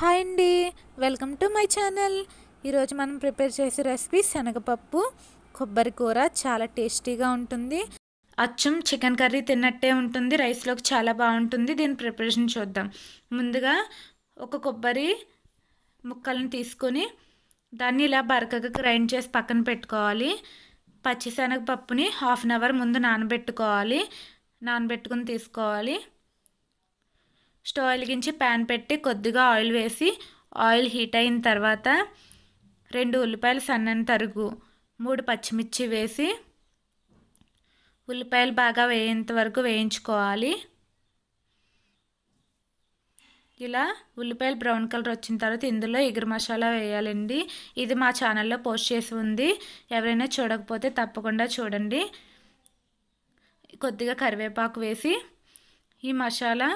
Hi అండి. Welcome to my channel. ఈరోజు మనం ప్రిపేర్ చేసే రెసిపీ శనగపప్పు. కొబ్బరి కూర చాలా టేస్టీగా ఉంటుంది. అచ్చం చికెన్ కర్రీ తిన్నట్టే ఉంటుంది. రైస్లోకి చాలా బాగుంటుంది. దీని ప్రిపరేషన్ చూద్దాం. ముందుగా ఒక కొబ్బరి ముక్కలను తీసుకొని దాన్ని ఇలా బరకగా గ్రైండ్ చేసి పక్కన పెట్టుకోవాలి. పచ్చిశనగపప్పుని హాఫ్ అన్ అవర్ ముందు నానబెట్టుకోవాలి. నానబెట్టుకుని తీసుకోవాలి. స్టవ్ వెలిగించి ప్యాన్ పెట్టి కొద్దిగా ఆయిల్ వేసి ఆయిల్ హీట్ అయిన తర్వాత రెండు ఉల్లిపాయలు సన్నని తరుగు మూడు పచ్చిమిర్చి వేసి ఉల్లిపాయలు బాగా వేయేంత వరకు వేయించుకోవాలి. ఇలా ఉల్లిపాయలు బ్రౌన్ కలర్ వచ్చిన తర్వాత ఇందులో ఎగురు మసాలా వేయాలండి. ఇది మా ఛానల్లో పోస్ట్ చేసి ఉంది. ఎవరైనా చూడకపోతే తప్పకుండా చూడండి. కొద్దిగా కరివేపాకు వేసి ఈ మసాలా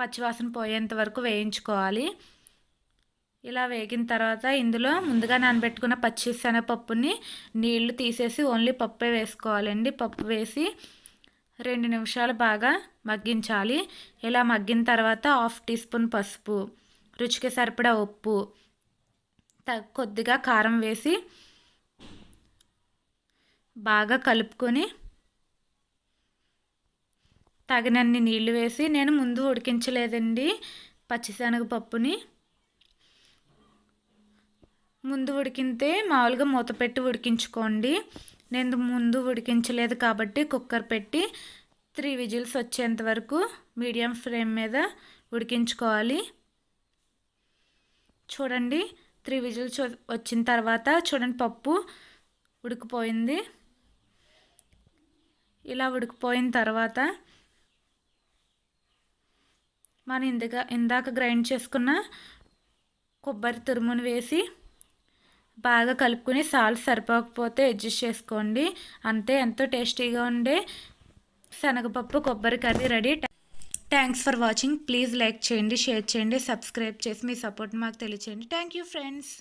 పచ్చివాసన పోయేంత వరకు వేయించుకోవాలి. ఇలా వేగిన తర్వాత ఇందులో ముందుగా నానబెట్టుకున్న పచ్చి శనగపప్పుని నీళ్ళు తీసేసి ఓన్లీ పప్పే వేసుకోవాలండి. పప్పు వేసి రెండు నిమిషాలు బాగా మగ్గించాలి. ఇలా మగ్గిన తర్వాత హాఫ్ టీ స్పూన్ పసుపు రుచికి సరిపడా ఉప్పు కొద్దిగా కారం వేసి బాగా కలుపుకొని తగినన్ని నీళ్ళు వేసి నేను ముందు ఉడికించలేదండి పచ్చిశనగపప్పుని ముందు ఉడికితే మామూలుగా మూత పెట్టి ఉడికించుకోండి. నేను ముందు ఉడికించలేదు కాబట్టి కుక్కర్ పెట్టి త్రీ విజిల్స్ వచ్చేంత వరకు మీడియం ఫ్లేమ్ మీద ఉడికించుకోవాలి. చూడండి త్రీ విజిల్స్ వచ్చిన తర్వాత చూడండి పప్పు ఉడికిపోయింది. ఇలా ఉడికిపోయిన తర్వాత మనం ఇందుక ఇందాక గ్రైండ్ చేసుకున్న కొబ్బరి తురుమును వేసి బాగా కలుపుకొని సాల్ట్ సరిపోకపోతే అడ్జస్ట్ చేసుకోండి. అంతే ఎంతో టేస్టీగా ఉండే శనగపప్పు కొబ్బరి curry ready. Thanks for watching please like చేయండి షేర్ చేయండి సబ్స్క్రైబ్ చేసి మీ సపోర్ట్ మాకు తెలియచేయండి. Thank you friends